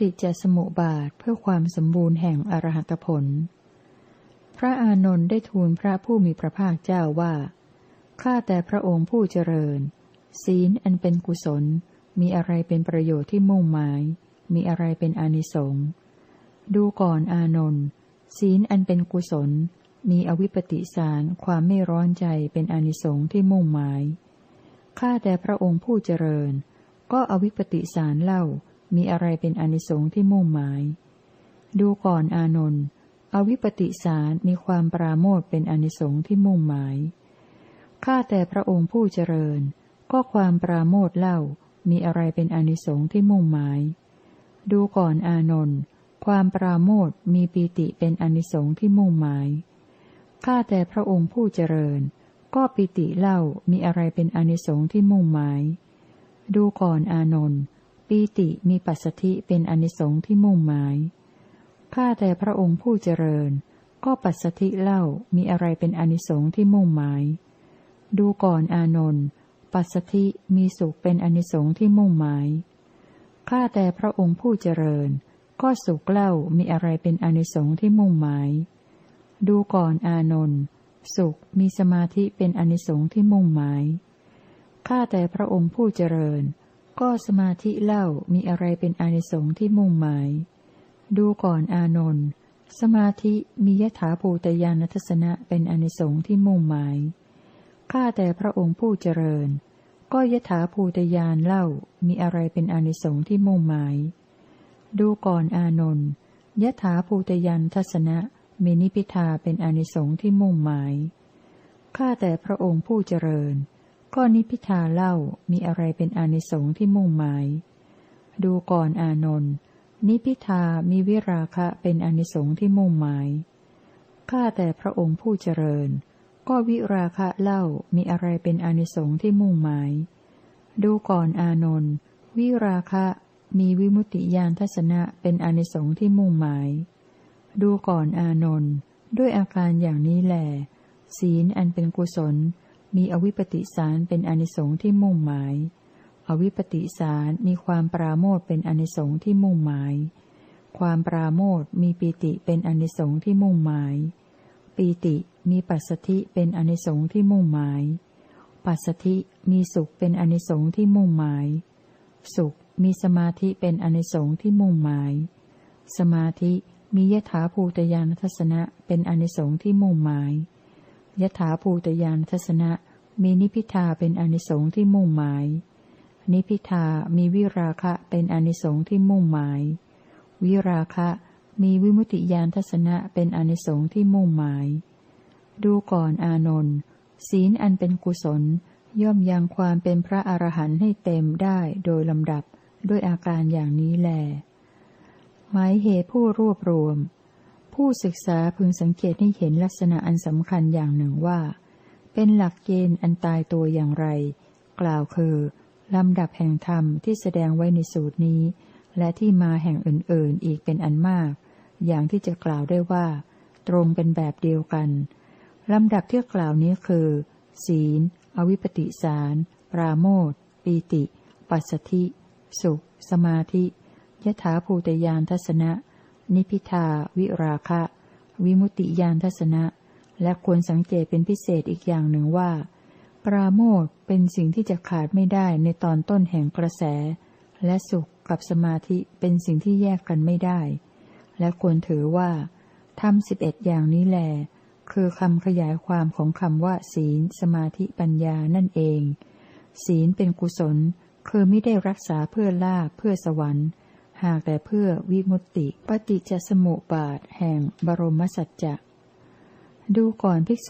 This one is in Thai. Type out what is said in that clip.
ฏิจจสมุปบาทเพื่อความสมบูรณ์แห่งอรหัตผล พระอานนท์ได้ทูลพระผู้มีพระภาคเจ้าว่า ข้าแต่พระองค์ผู้เจริญ ศีลอันเป็นกุศล มีอะไรเป็นประโยชน์ที่มุ่งหมาย มีอะไรเป็นอนิสงส์ ดูก่อนอานนท์ ศีลอันเป็นกุศล มีอวิปปิสารความไม่ร้อนใจเป็นอนิสงส์ที่มุ่งหมาย ข้าแต่พระองค์ผู้เจริญ ก็อวิปปิสารเล่า มีอะไรเป็นอนิสงส์ที่มุ่งหมาย ดูก่อนอานนท์อวิปปิสารมีความปราโมทเป็นอนิสงส์ที่มุ่งหมาย ข้าแต่พระองค์ผู้เจริญ ก็ความปราโมทเล่า มีอะไรเป็นอนิสงส์ที่มุ่งหมาย ดูก่อนอานนท์ความปราโมทมีปีติเป็นอนิสงส์ที่มุ่งหมาย ข้าแต่พระองค์ผู้เจริญ ก็ปิติเล่ามีอะไรเป็นอนิสงส์ที่มุ่งหมาย ดูก่อนอานนท์ ปีติมีปัสสธิเป็นอนิสงส์ที่มุ่งหมาย ข้าแต่พระองค์ผู้เจริญ ก็ปัสสธิเล่ามีอะไรเป็นอนิสงส์ที่มุ่งหมาย ดูก่อนอานนท์ ปัสสธิมีสุขเป็นอนิสงส์ที่มุ่งหมาย ข้าแต่พระองค์ผู้เจริญ ก็สุขเล่ามีอะไรเป็นอนิสงส์ที่มุ่งหมาย ดูก่อนอานนท์ สุขมีสมาธิเป็นอนิสงส์ที่มุ่งหมาย ข้าแต่พระองค์ผู้เจริญ ก็สมาธิเล่ามีอะไรเป็นอนิสงส์ที่มุ่งหมาย ดูก่อนอานนท์สมาธิมียถาภูตยานทัศนะเป็นอนิสงส์ที่มุ่งหมาย ข้าแต่พระองค์ผู้เจริญ ก็ยถาภูตยานเล่ามีอะไรเป็นอนิสงส์ที่มุ่งหมาย ดูก่อนอานนท์ยถาภูตยานทัศนะมีนิพิทาเป็นอนิสงส์ที่มุ่งหมาย ข้าแต่พระองค์ผู้เจริญ ก็นิพิทาเล่ามีอะไรเป็นอานิสงส์ที่มุ่งหมาย ดูก่อนอานนท์นิพิทามีวิราคะเป็นอนิสงส์ที่มุ่งหมาย ข้าแต่พระองค์ผู้เจริญ ก็วิราคะเล่ามีอะไรเป็นอนิสงส์ที่มุ่งหมาย ดูก่อนอานนท์วิราคะมีวิมุตติญาณทัศนะเป็นอนิสงส์ที่มุ่งหมาย ดูก่อนอานนท์ด้วยอาการอย่างนี้แหลศีลอันเป็นกุศล มีอวิปปิสารเป็นอนิสงส์ที่มุ่งหมาย อวิปปิสารมีความปราโมทเป็นอนิสงส์ที่มุ่งหมาย ความปราโมทมีปีติเป็นอนิสงส์ที่มุ่งหมาย ปีติมีปัสสธิเป็นอนิสงส์ที่มุ่งหมาย ปัสสธิมีสุขเป็นอนิสงส์ที่มุ่งหมาย สุขมีสมาธิเป็นอนิสงส์ที่มุ่งหมาย สมาธิมียถาภูตยานทัศนะเป็นอนิสงส์ที่มุ่งหมายยถาภูตยานทัศนะ มีนิพิทาเป็นอนิสงส์ที่มุ่งหมาย นิพิทามีวิราคะเป็นอนิสงส์ที่มุ่งหมาย วิราคะมีวิมุติยานทัศนะเป็นอนิสงส์ที่มุ่งหมาย ดูก่อนอานนท์ศีลอันเป็นกุศล ย่อมยังความเป็นพระอรหันต์ให้เต็มได้โดยลำดับด้วยอาการอย่างนี้แล หมายเหตุผู้รวบรวม ผู้ศึกษาพึงสังเกตให้เห็นลักษณะอันสำคัญอย่างหนึ่งว่า เป็นหลักเกณฑ์อันตายตัวอย่างไร กล่าวคือ ลำดับแห่งธรรมที่แสดงไว้ในสูตรนี้ และที่มาแห่งอื่นๆ อีกเป็นอันมาก อย่างที่จะกล่าวได้ว่า ตรงเป็นแบบเดียวกัน ลำดับที่กล่าวนี้คือ ศีล อวิปปิสาร ปราโมทปีติ ปัสสธิ สุข สมาธิยถาภูตยานทัศนะ นิพิทา วิราคะ วิมุตติยานทัศนะ และควรสังเกตเป็นพิเศษอีกอย่างหนึ่งว่า ปราโมทเป็นสิ่งที่จะขาดไม่ได้ในตอนต้นแห่งกระแส และสุขกับสมาธิเป็นสิ่งที่แยกกันไม่ได้ และควรถือว่าทำสิบเอ็ดอย่างนี้แหลคือคำขยายความของคำว่า ศีล สมาธิปัญญานั่นเอง ศีลเป็นกุศล คือไม่ได้รักษาเพื่อลาภเพื่อสวรรค์ หากแต่เพื่อวิมุตติ ปฏิจจสมุปบาทแห่งบรมสัจจะ ดูก่อนภิกษุ